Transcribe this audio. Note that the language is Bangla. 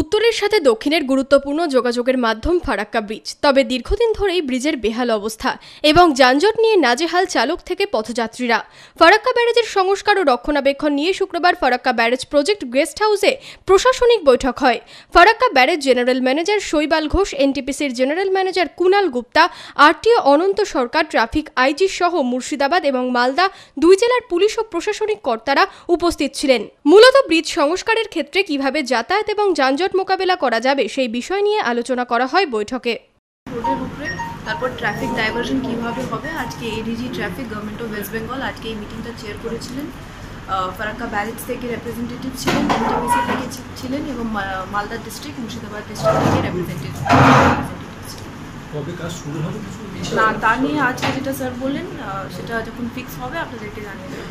উত্তরের সাথে দক্ষিণের গুরুত্বপূর্ণ যোগাযোগের মাধ্যম ফারাক্কা ব্রিজ। তবে দীর্ঘদিন ধরেই ব্রিজের বেহাল অবস্থা এবং যানজট নিয়ে নাজেহাল চালক থেকে পথযাত্রীরা। ফারাক্কা ব্যারেজের সংস্কার ও রক্ষণাবেক্ষণ নিয়ে শুক্রবার ফারাক্কা ব্যারেজ প্রজেক্ট গেস্ট হাউসে প্রশাসনিক বৈঠক হয়। Farakka barrage general manager Shaibal Ghosh, এনটিপিসির general manager Kunal Gupta, RTO Ananta Sarkar, traffic IG সহ মুর্শিদাবাদ এবং মালদা দুই জেলার পুলিশ ও প্রশাসনিক কর্তারা উপস্থিত ছিলেন। মূলত ব্রিজ সংস্কারের ক্ষেত্রে কীভাবে যাতায়াত এবং যানজট মোকাবেলা করা যাবে সেই বিষয় নিয়ে আলোচনা করা হয় বৈঠকে। রোডের উপরে তারপর ট্রাফিক ডাইভারশন কীভাবে হবে? আজকে ADG traffic government of West Bengal আজকে এই মিটিংটা চেয়ার করেছিলেন। ফারাক্কা ব্যারেজ থেকে রিপ্রেজেন্টেটিভ ছিলেন এনটিপিসি থেকে ছিলেন এবং মালদা ডিস্ট্রিক্ট মুর্শিদাবাদ ডিস্ট্রিক্ট থেকে রিপ্রেজেন্টেটিভ কবে কাজ শুরু হবে কিছু? না তা নিয়ে আজকে যেটা স্যার বললেন সেটা যখন ফিক্স হবে আপনাদেরকে জানিয়ে দেবেন